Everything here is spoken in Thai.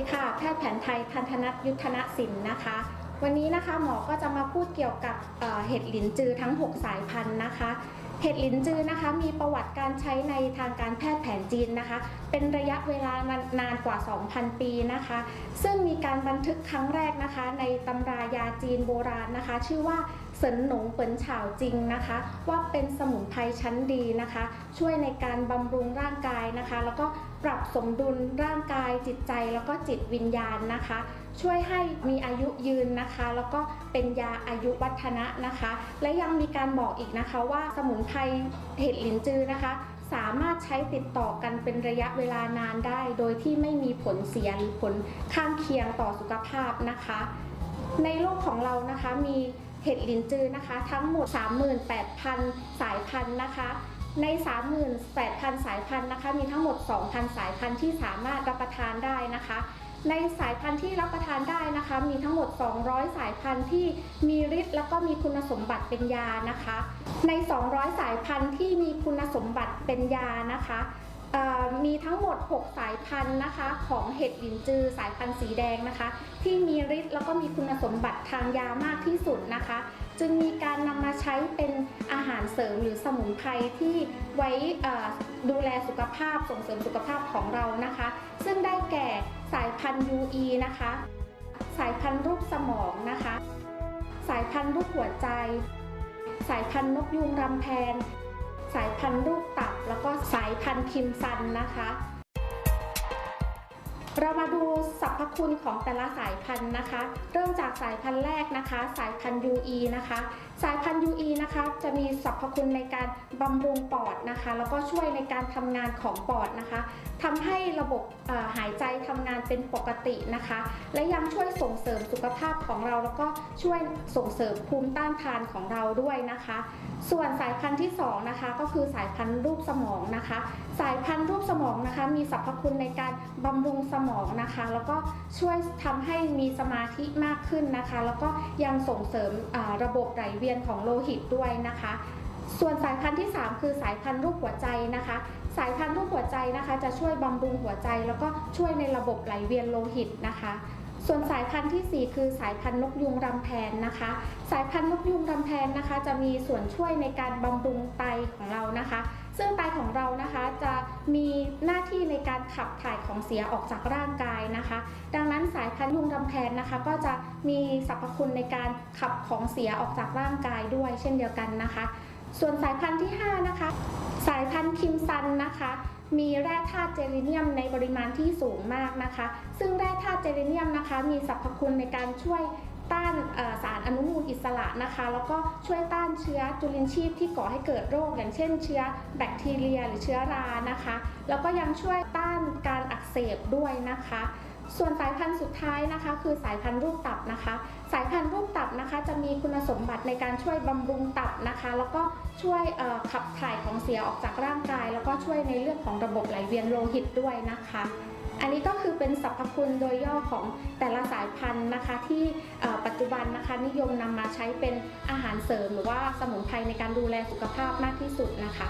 ดีค่ะ แพทย์แผนไทยทันธนัทยุทธนศิลป์นะคะ วันนี้นะคะหมอก็จะมาพูดเกี่ยวกับเห็ดหลินจือทั้ง 6 สายพันธุ์นะคะ เห็ดหลินจือนะคะ มีประวัติการใช้ในทางการแพทย์แผนจีนนะคะ เป็นระยะเวลานานกว่า 2,000 ปีนะคะ ซึ่งมีการบันทึกครั้งแรกนะคะ ในตำรายาจีนโบราณนะคะ ชื่อว่าเสินหนงเปินฉาวจริงนะคะ ว่าเป็นสมุนไพรชั้นดีนะคะ ช่วยในการบำรุงร่างกายนะคะ แล้วก็ ปรับสมดุลร่างกายจิตใจแล้วก็จิตวิญญาณนะคะ ช่วยให้มีอายุยืนนะคะ แล้วก็เป็นยาอายุวัฒนะนะคะ และยังมีการบอกอีกนะคะว่าสมุนไพรเห็ดหลินจือนะคะ สามารถใช้ติดต่อกันเป็นระยะเวลานานได้ โดยที่ไม่มีผลเสียหรือผลข้างเคียงต่อสุขภาพนะคะ ในโลกของเรานะคะมีเห็ดหลินจือนะคะ ทั้งหมด 38,000 สายพันธุ์นะคะ ใน 38,000 สายพันธุ์นะคะ มีทั้งหมด 2,000 สายพันธุ์ที่สามารถรับประทานได้นะคะ ในสายพันธุ์ที่รับประทานได้นะคะ มีทั้งหมด 200 สายพันธุ์ที่มีฤทธิ์แล้วก็มีคุณสมบัติเป็นยานะคะ ใน 200 สายพันธุ์ที่มีคุณสมบัติเป็นยานะคะมีทั้งหมด 6 สายพันธุ์นะคะ ของเห็ดหลินจือสายพันธุ์สีแดงนะคะ ที่มีฤทธิ์แล้วก็มีคุณสมบัติทางยามากที่สุดนะคะ จึงมีการนำมาใช้เป็นอาหาร ริมหรือสมุนไพรที่ไว้ดูแลสุขภาพส่งเสริมสุขภาพของเรานะคะ ซึ่งได้แก่สายพันธุ์ UE นะคะ สายพันธุ์รูปสมองนะคะ สายพันธุ์รูปหัวใจ สายพันธุ์นกยูงรำแพน สายพันธุ์รูปตับ แล้วก็สายพันธุ์คิมซันนะคะ เรามาดูสรรพคุณของแต่ละสายพันธุ์นะคะ เริ่มจากสายพันธุ์แรกนะคะ สายพันธุ์ UE นะคะ สายพันธุ์ UE นะคะจะมีสรรพคุณในการบำรุงปอดนะคะ แล้วก็ช่วยในการทำงานของปอดนะคะทำให้ระบบหายใจทำงานเป็นปกตินะคะ และยังช่วยส่งเสริมสุขภาพของเรา แล้วก็ช่วยส่งเสริมภูมิต้านทานของเราด้วยนะคะ ส่วนสายพันธุ์ที่สองนะคะก็คือสายพันธุ์รูปสมองนะคะ สายพันธุ์รูปสมองนะคะ มีสรรพคุณในการบำรุงสมองนะคะ แล้วก็ช่วยทำให้มีสมาธิมากขึ้นนะคะ แล้วก็ยังส่งเสริมระบบไหลเวียนของโลหิตด้วยนะคะ ส่วนสายพันธุ์ที่ 3 คือสายพันธุ์รูปหัวใจนะคะ สายพันธุ์รูปหัวใจนะคะ จะช่วยบำรุงหัวใจ แล้วก็ช่วยในระบบไหลเวียนโลหิตนะคะส่วนสายพันธุ์ทีสี่4 คือสายพันธุ์นกยุงรำแพนนะคะ สายพันธุ์นกยุงรำแพนนะคะ จะมีส่วนช่วยในการบำรุงไตของเรานะคะ ซึ่งไตของเรานะคะ มีหน้าที่ในการขับถ่ายของเสียออกจากร่างกายนะคะ ดังนั้นสายพันธุ์ยุงรำแพนนะคะ ก็จะมีสรรพคุณในการขับของเสียออกจากร่างกายด้วย เช่นเดียวกันนะคะ ส่วนสายพันธุ์ที่ 5 นะคะ สายพันธุ์คิมซันนะคะมีแร่ธาตุเจลิเนียมในปริมาณที่สูงมากนะคะ ซึ่งแร่ธาตุเจลิเนียมนะคะ มีสรรพคุณในการช่วย ต้านสารอนุมูลอิสระนะคะ แล้วก็ช่วยต้านเชื้อจุลินทรีย์ที่ก่อให้เกิดโรค อย่างเช่น เชื้อแบคทีเรีย หรือเชื้อรานะคะ แล้วก็ยังช่วยต้านการอักเสบด้วยนะคะส่วนสายพันธุ์สุดท้ายนะคะคือสายพันธุ์รูปตับนะคะ สายพันธุ์รูปตับนะคะ จะมีคุณสมบัติในการช่วยบำรุงตับนะคะ แล้วก็ช่วยขับถ่ายของเสียออกจากร่างกาย แล้วก็ช่วยในเรื่องของระบบไหลเวียนโลหิตด้วยนะคะ อันนี้ก็คือเป็นสรรพคุณโดยย่อของแต่ละสายพันธุ์นะคะ ที่ปัจจุบันนะคะนิยมนำมาใช้เป็นอาหารเสริม หรือว่าสมุนไพรในการดูแลสุขภาพมากที่สุดนะคะ